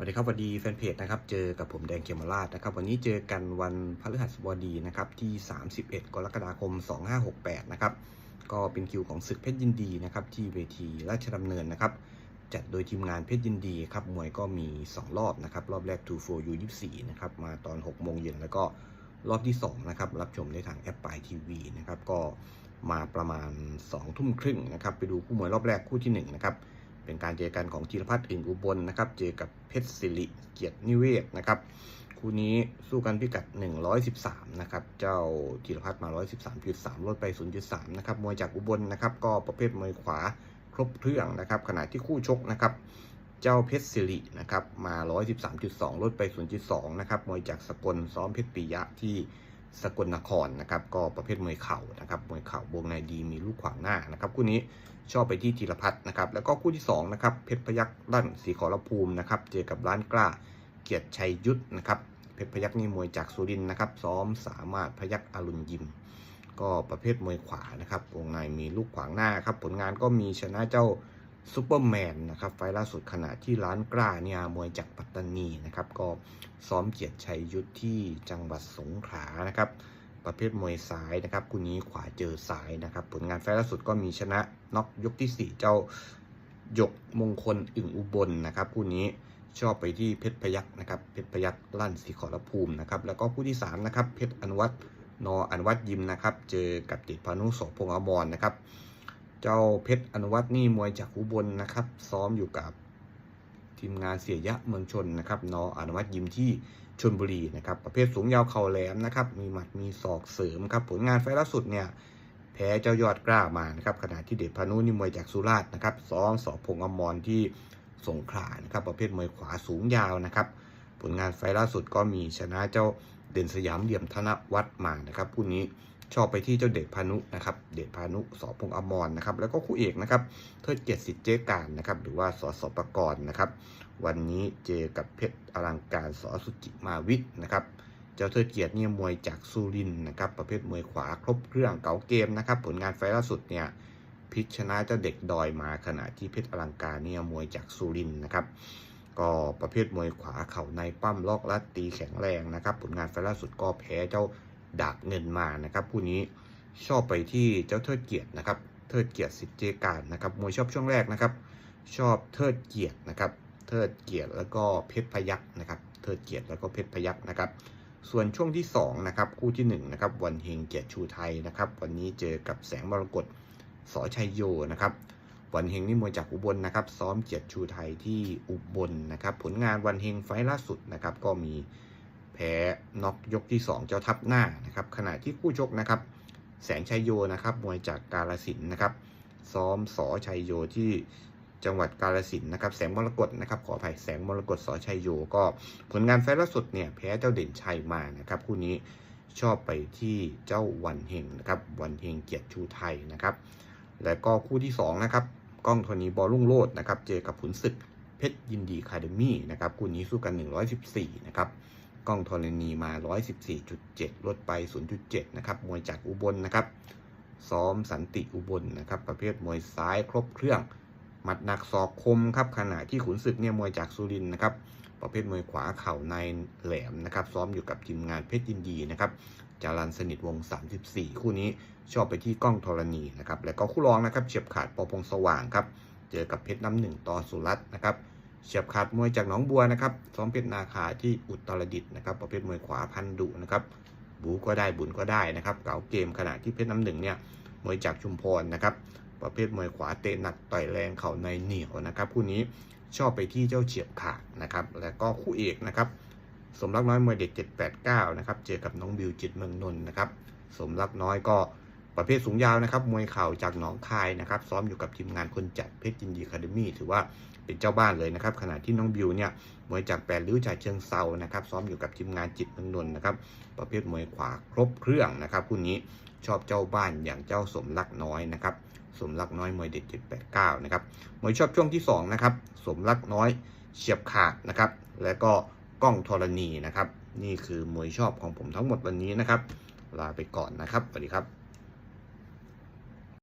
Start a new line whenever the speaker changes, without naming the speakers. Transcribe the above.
สวัสดีครับสวัสดีแฟนเพจนะครับ เจอกับผมแดงเคมราชนะครับ วันนี้เจอกันวันพฤหัสบดีนะครับที่ 31 กรกฎาคม 2568 นะครับ ก็เป็นคิวของศึกเพชรยินดีนะครับที่เวทีราชดำเนินนะครับ จัดโดยทีมงานเพชรยินดีครับ มวยก็มี 2 รอบนะครับ รอบแรก 2 4 U 24นะครับ มาตอน 6 โมงเย็นแล้วก็รอบที่ 2 นะครับ รับชมได้ทางแอปปลายทีวีนะครับ ก็มาประมาณ 2 ทุ่มครึ่งนะครับ ไปดูคู่มวยรอบแรกคู่ที่ 1 นะครับ เป็นการเจอกันของจิรพัฒน์อึ่งอุบลนะครับ เจอกับเพชรศิริเกียรตินิเวศนะครับ คู่นี้สู้กันพิกัด 113 นะครับ เจ้าจิรพัฒน์มา 113.3 ลดไป 0.3 นะครับ มวยจากอุบลนะครับ ก็ประเภทมวยขวาครบเครื่องนะครับ ขณะที่คู่ชกนะครับ เจ้าเพชรศิรินะครับ มา 113.2 ลดไป 0.2 นะครับ มวยจากสกลซ้อมเพชรปิยะที่ สกลนครนะครับ ก็ประเภทมวยเข่านะครับมวยเข่าวงในดีมีลูกขวางหน้านะครับคู่นี้ชอบไปที่ธีรพัฒน์นะครับ แล้วก็คู่ที่2นะครับเพชรพยักลั่นสีขอรภูมินะครับ เจอกับร้านกล้าเกียรติชัยยุทธนะครับเพชรพยักนี่มวยจากสุรินนะครับ ซ้อมสามารถพยักอรุณยิม ก็ประเภทมวยขวานะครับวงในมีลูกขวางหน้าครับ ผลงานก็มีชนะเจ้า ซูเปอร์แมนนะครับไฟล์ล่าสุดขณะที่ร้านกล้าเนี่ยมวยจากปัตตานีนะครับก็ซ้อมเกียรติชัยยุทธที่จังหวัดสงขลานะครับประเภทมวยซ้ายนะครับคู่นี้ขวาเจอซ้ายนะครับผลงานไฟล์ล่าสุดก็มีชนะน็อกยกที่ 4 เจ้าหยกมงคลอึ่งอุบลนะครับคู่นี้ชอบไปที่เพชรพยักนะครับเพชรพยักลั่นสีขอรภูมินะครับแล้วก็คู่ที่3นะครับเพชรอนุวัฒน์นออนุวัฒยิมนะครับเจอกับติดพานุโสพงษ์อมรนะครับ เจ้าเพชรอนุวัฒน์นี่มวยจากอุบลนะครับ ซ้อมอยู่กับทีมงานเสียยะเมืองชนนะครับนออนุวัฒน์ยิมที่ชนบุรีนะครับ ประเภทสูงยาวเข่าแหลมนะครับ มีหมัดมีศอกเสริมครับ ผลงานไฟล์ล่าสุดเนี่ยแพ้เจ้ายอดกล้ามานะครับขณะที่เดชพานุนี่มวยจากสุราษฎร์นะครับ ซ้อมสอบพงอมรที่สงขลานะครับ ประเภทมวยขวาสูงยาวนะครับ ผลงานไฟล์ล่าสุดก็มีชนะเจ้าเด่นสยามเหลี่ยมธนวัฒน์มานะครับผู้นี้ ชอบไปที่เจ้าเดชพานุนะครับ เดชพานุสอพงอมรนะครับ แล้วก็คู่เอกนะครับ เทิดเกียรติสิทธิ์เจการนะครับ หรือว่าสอสประกรณ์นะครับ วันนี้เจอกับเพชรอลังการสอสุจิมาวิทย์นะครับ เจ้าเทิดเกียรติเนี่ยมวยจากสุรินนะครับ ประเภทมวยขวาครบเครื่องเก๋าเกมนะครับ ผลงานไฟล์ล่าสุดเนี่ยพลิกชนะเจ้าเด็กดอยมาขณะที่เพชรอลังการเนี่ยมวยจากสุรินนะครับก็ประเภทมวยขวาเข่าในปั้มลอกลัดตีแข็งแรงนะครับ ผลงานไฟล์ล่าสุดก็แพ้เจ้า ดาบเงินมานะครับผู้นี้ชอบไปที่เจ้าเทิดเกียรตินะครับเทิดเกียรติสิทธิเจการนะครับมวยชอบช่วงแรกนะครับ ชอบเทิดเกียรตินะครับ เทิดเกียรติแล้วก็เพชรพยักนะครับเทิดเกียรติแล้วก็เพชรพยักนะครับ ส่วนช่วงที่2นะครับคู่ที่1นะครับวันเฮงเกียรติชูไทยนะครับวันนี้เจอกับแสงมรกตสอชัยโยนะครับวันเฮงนี่มวยจากอุบลนะครับซ้อมเกียรติชูไทยที่อุบลนะครับผลงานวันเฮงไฟล์ล่าสุดนะครับก็มี แพ้น็อกยกที่ 2 เจ้าทับหน้านะครับขณะที่คู่ชกนะครับ แสงชัยโยนะครับมวยจากกาลสินนะครับ ซ้อมสอชัยโยที่จังหวัดกาลสินนะครับแสงมรกตนะครับขออภัยแสงมรกตสอชัยโยก็ผลงานไฟล์ล่าสุดเนี่ยแพ้เจ้าเด่นชัยมานะครับคู่นี้ชอบไปที่เจ้าวันเฮงนะครับวันเฮงเกียรติชูไทยนะครับ และก็คู่ที่2นะครับกล้องธนีบอลลุ่งโลดนะครับเจอกับขุนศึกเพชรยินดีคาเดมี่นะครับคู่นี้สู้กัน 114นะครับ ก้องธรณีมา 114.7 ลดไป 0.7 นะครับ มวยจากอุบลนะครับ ซ้อมสันติอุบลนะครับ ประเภทมวยซ้ายครบเครื่อง หมัดหนักศอกคมครับ ขณะที่ขุนศึกเนี่ยมวยจากสุรินทร์นะครับ ประเภทมวยขวาเข่าในแหลมนะครับ ซ้อมอยู่กับทีมงานเพชรยินดีนะครับ จารันสนิทวง 34 คู่นี้ชอบไปที่กล้องธรณีนะครับ แล้วก็คู่รองนะครับ เฉียบขาดปอพงสว่างครับ เจอกับเพชรน้ำหนึ่งต่อสุรัตน์นะครับ เฉียบขาดมวยจากหนองบัวนะครับซ้อมเพชรนาคาที่อุตรดิตถ์นะครับ ประเภทมวยขวาพันดุนะครับ บูก็ได้บุญก็ได้นะครับ เก๋าเกมขณะที่เพชรน้ำหนึ่งเนี่ยมวยจากชุมพรนะครับ ประเภทมวยขวาเตะหนักต่อยแรงเข่าในเหนียวนะครับ คู่นี้ชอบไปที่เจ้าเฉียบขาดนะครับ แล้วก็คู่เอกนะครับสมรักน้อยมวยเด็ก 789 นะครับ เจอกับน้องบิวจิตเมืองนนท์นะครับ สมรักน้อยก็ ประเภทสูงยาวนะครับ มวยเข่าจากหนองคายนะครับ ซ้อมอยู่กับทีมงานคนจัดเพชรยินดีคาเดมี่ถือว่าเป็นเจ้าบ้านเลยนะครับ ขณะที่น้องบิวเนี่ยมวยจากแปดริ้วจากเชิงเซานะครับ ซ้อมอยู่กับทีมงานจิตเมืองนนท์นะครับ ประเภทมวยขวาครบเครื่องนะครับคู่นี้ชอบเจ้าบ้านอย่างเจ้าสมรักน้อยนะครับ สมรักน้อยมวยเด็ด789นะครับมวยชอบช่วงที่2นะครับ สมรักน้อยเฉียบขาดนะครับ แล้วก็กล้องธรณีนะครับ นี่คือมวยชอบของผมทั้งหมดวันนี้นะครับ ลาไปก่อนนะครับ สวัสดีครับ